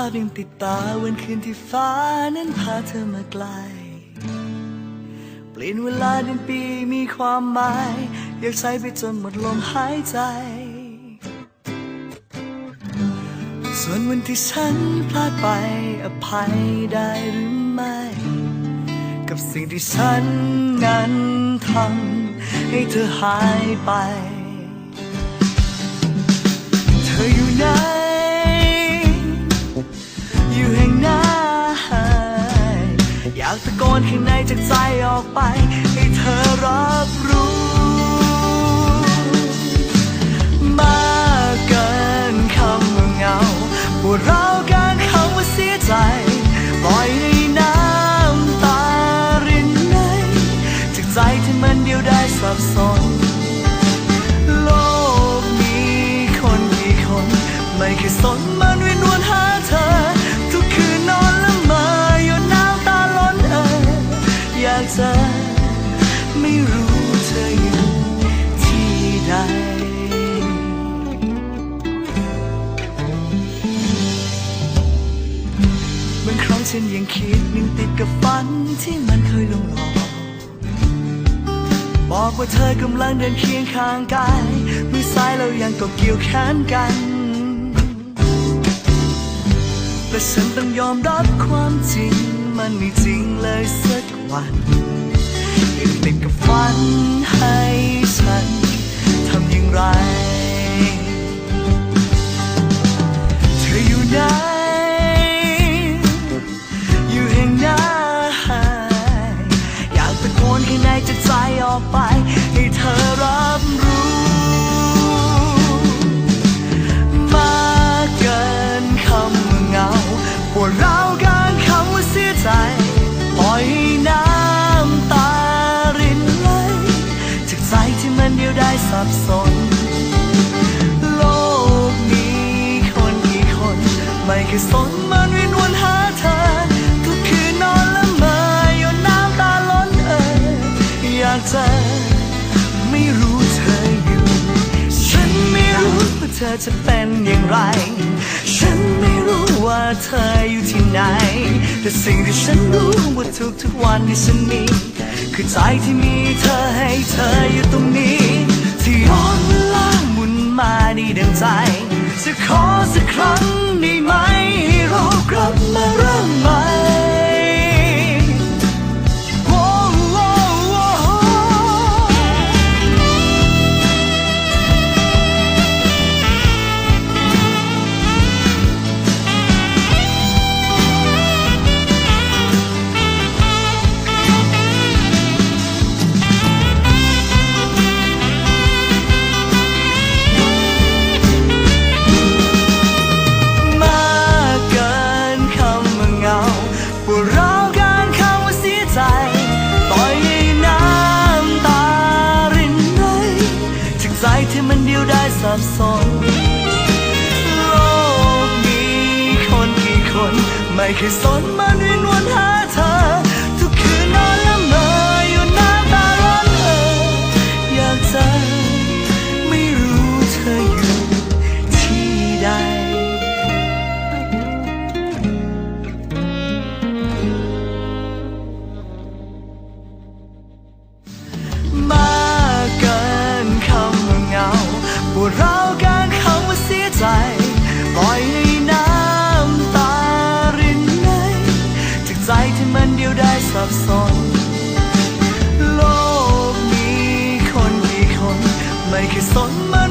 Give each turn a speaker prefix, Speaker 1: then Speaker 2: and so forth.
Speaker 1: าพยังติดตาวันคืนที่ฟ้านั้นพาเธอมาไกล เปลี่ยนเวลาเดือนปีมีความหมาย อยากใช้ไปจนหมดลมหายใจ ส่วนวันที่ฉันพลาดไปอภัยได้หรือไม่ กับสิ่งที่ฉันนั้นทำให้เธอหายไปากตะโกนข้างในจากใจออกไป ให้เธอรับรู้ มากเกินคำว่าเงาปวดร้าวการคำว่าเสียใจ ปล่อยในน้ำตารินไหลจากใจที่มันเดียวได้ายสับสน คิดยังติดกับฝันที่มันเคยลงหลอกบอกว่าเธอกำลังเดินเคียงข้างกายมือซ้ายเรายังกดเกี่ยวแขนกันแต่ฉันต้องยอมรับความจริง มันไม่จริงเลยสักวันยังติดกับฝันให้ฉันทำอย่างไร เธออยู่ไหน ใจปล่อยน้ำตารินไหลจากใจที่มันเดียวได้ายสับสน โลกนี้คนกี่คน ไม่เคยสนมันวินวนหาเธอทุกคืนนอนละเมอยู่น้ำตาล้นเอ่ออยากเจะไม่รู้เธออยู่ ฉันไม่รู้ว่าเธอจะเป็นอย่างไร ว่าเธออยู่ที่ไหน แต่สิ่งที่ฉันรู้ว่าทุกทุกๆวันที่ฉันมี คือใจที่มีเธอให้เธออยู่ตรงนี้ ที่ย้อนเวลาหมุนมาในดังใจ จะขอสักครั้ง บสน โลกมีคนกี่คน ไม่เคยสนมันวินวนหา แล้วการคำว่าเสียใจ ปล่อยให้น้ำตารินไหจากใจที่มันเดียวได้สับสน โลกมีคนกี่คน ไม่เคยสนมา